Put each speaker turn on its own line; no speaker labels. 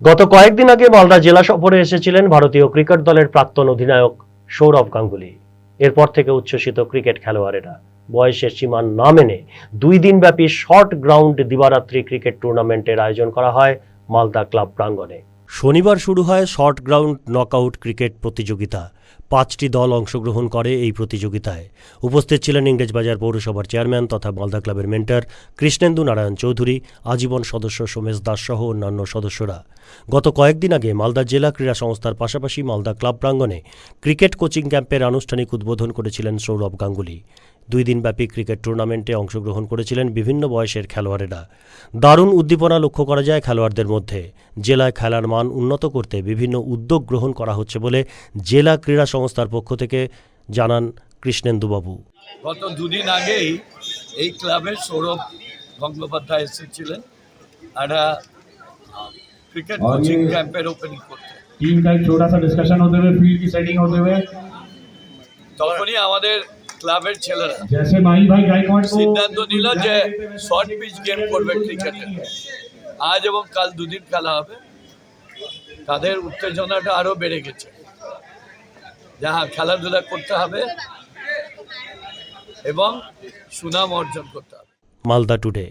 গত কয়েকদিন আগে মালদা জেলা সফরে এসেছিলেন ভারতীয় ক্রিকেট দলের প্রাক্তন অধিনায়ক সৌরভ গাঙ্গুলি। এরপর থেকে উচ্ছ্বসিত ক্রিকেট খেলোয়াড়েরা। বয়সের সীমান না মেনে দুই দিনব্যাপী শর্ট গ্রাউন্ড দিবারাত্রি ক্রিকেট টুর্নামেন্টের আয়োজন করা হয় মালদা ক্লাব প্রাঙ্গণে। শনিবার শুরু হয় শর্ট গ্রাউন্ড নকআউট ক্রিকেট প্রতিযোগিতা। পাঁচটি দল অংশগ্রহণ করে এই প্রতিযোগিতায়। উপস্থিত ছিলেন ইংরেজবাজার পৌরসভার চেয়ারম্যান তথা মালদা ক্লাবের মেন্টার কৃষ্ণেন্দু নারায়ণ চৌধুরী, আজীবন সদস্য সোমেশ দাস সহ অন্যান্য সদস্যরা। গত কয়েকদিন আগে মালদা জেলা ক্রীড়া সংস্থার পাশাপাশি মালদা ক্লাব প্রাঙ্গণে ক্রিকেট কোচিং ক্যাম্পের আনুষ্ঠানিক উদ্বোধন করেছিলেন সৌরভ গাঙ্গুলি। দুই দিনব্যাপী ক্রিকেট টুর্নামেন্টে অংশগ্রহণ করেছিলেন বিভিন্ন বয়সের খেলোয়াড়েরা দারুণ উদ্দীপনা লক্ষ্য করা যায় খেলোয়াড়দের মধ্যে জেলায় খেলার মান উন্নত করতে বিভিন্ন উদ্যোগ গ্রহণ করা হচ্ছে বলে জেলা ক্রীড়া সংস্থার পক্ষ থেকে জানান কৃষ্ণেন্দুবাবু
গত দুদিন আগেই এই ক্লাবের সৌরভ গঙ্গোপাধ্যায় এসেছিলেন একটা ক্রিকেট কোচিং ক্যাম্পের ওপেনিং করতে
टीम का एक छोटा सा डिस्कशन होते हुए फील्ड की सेटिंग होते हुए
তখনই আমাদের ক্লাবের ছেলেরা। সিদ্ধান্ত নিল যে শর্ট পিচ গেম করবে ক্রিকেটে আজ এবং কাল দুদিন খেলা হবে। তাদের উত্তেজনাটা আরও বেড়ে গেছে। যা খেলাধুলা করতে হবে এবং সুনাম অর্জন করতে হবে।
মালদা টুডে।